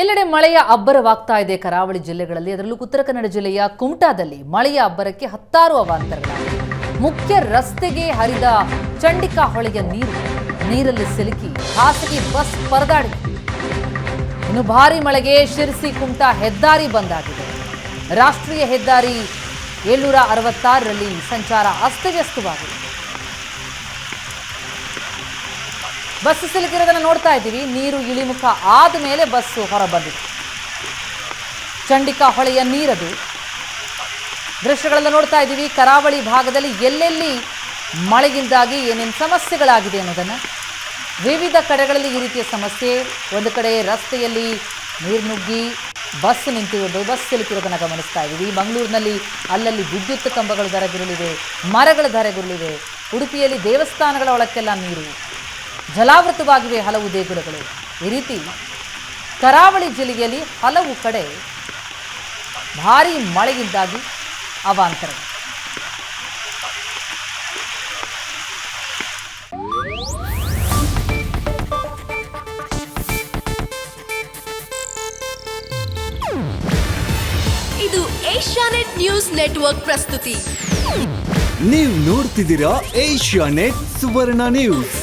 ಎಲ್ಲೆಡೆ ಮಳೆಯ ಅಬ್ಬರವಾಗ್ತಾ ಇದೆ ಕರಾವಳಿ ಜಿಲ್ಲೆಗಳಲ್ಲಿ. ಅದರಲ್ಲೂ ಉತ್ತರ ಕನ್ನಡ ಜಿಲ್ಲೆಯ ಕುಮಟಾದಲ್ಲಿ ಮಳೆಯ ಅಬ್ಬರಕ್ಕೆ ಹತ್ತಾರು ಅವಾಂತರಗಳಾಗಿವೆ ಮುಖ್ಯ ರಸ್ತೆಗೆ ಹರಿದ ಚಂಡಿಕಾ ಹೊಳೆಯ ನೀರು ನೀರಲ್ಲಿ ಸಿಲುಕಿ ಖಾಸಗಿ ಬಸ್ ಪರದಾಡಿದೆ. ಇನ್ನು ಭಾರಿ ಮಳೆಗೆ ಶಿರಸಿ, ಕುಮಟಾ ಹೆದ್ದಾರಿ ಬಂದಾಗಿದೆ. ರಾಷ್ಟ್ರೀಯ ಹೆದ್ದಾರಿ ಏಳ್ನೂರ ಅರವತ್ತಾರರಲ್ಲಿ ಸಂಚಾರ ಅಸ್ತವ್ಯಸ್ತವಾಗಿದೆ. ಬಸ್ ಸಿಲುಕಿರೋದನ್ನು ನೋಡ್ತಾ ಇದ್ದೀವಿ. ನೀರು ಇಳಿಮುಖ ಆದ ಮೇಲೆ ಬಸ್ಸು ಹೊರಬಂದಿದೆ ಚಂಡಿಕಾ ಹೊಳೆಯ ನೀರದು. ದೃಶ್ಯಗಳನ್ನು ನೋಡ್ತಾ ಇದ್ದೀವಿ. ಕರಾವಳಿ ಭಾಗದಲ್ಲಿ ಎಲ್ಲೆಲ್ಲಿ ಮಳೆಯಿಂದಾಗಿ ಏನೇನು ಸಮಸ್ಯೆಗಳಾಗಿದೆ ಅನ್ನೋದನ್ನು. ವಿವಿಧ ಕಡೆಗಳಲ್ಲಿ ಈ ರೀತಿಯ ಸಮಸ್ಯೆ. ಒಂದು ಕಡೆ ರಸ್ತೆಯಲ್ಲಿ ನೀರು ನುಗ್ಗಿ ಬಸ್ ನಿಂತಿರೋದು. ಬಸ್ ಸಿಲುಕಿರೋದನ್ನು ಗಮನಿಸ್ತಾ ಇದ್ದೀವಿ. ಮಂಗಳೂರಿನಲ್ಲಿ ಅಲ್ಲಲ್ಲಿ ವಿದ್ಯುತ್ ಕಂಬಗಳು ಧರೆಗುರುಳಿವೆ, ಮರಗಳು ಧರೆಗುರುಳಿವೆ. ಉಡುಪಿಯಲ್ಲಿ ದೇವಸ್ಥಾನಗಳ ಒಳಕ್ಕೆಲ್ಲ ನೀರು ಜಲಾವೃತವಾಗಿವೆ ಹಲವು ದೇಗುಲಗಳು. ಈ ರೀತಿ ಕರಾವಳಿ ಜಿಲ್ಲೆಯಲ್ಲಿ ಹಲವು ಕಡೆ ಭಾರಿ ಮಳೆಯಿಂದಾಗಿ ಅವಾಂತರ. ಇದು ಏಷ್ಯಾನೆಟ್ ನ್ಯೂಸ್ ನೆಟ್ವರ್ಕ್ ಪ್ರಸ್ತುತಿ. ನೀವು ನೋಡ್ತಿದ್ದೀರಾ ಏಷ್ಯಾ ನೆಟ್ ಸುವರ್ಣ ನ್ಯೂಸ್.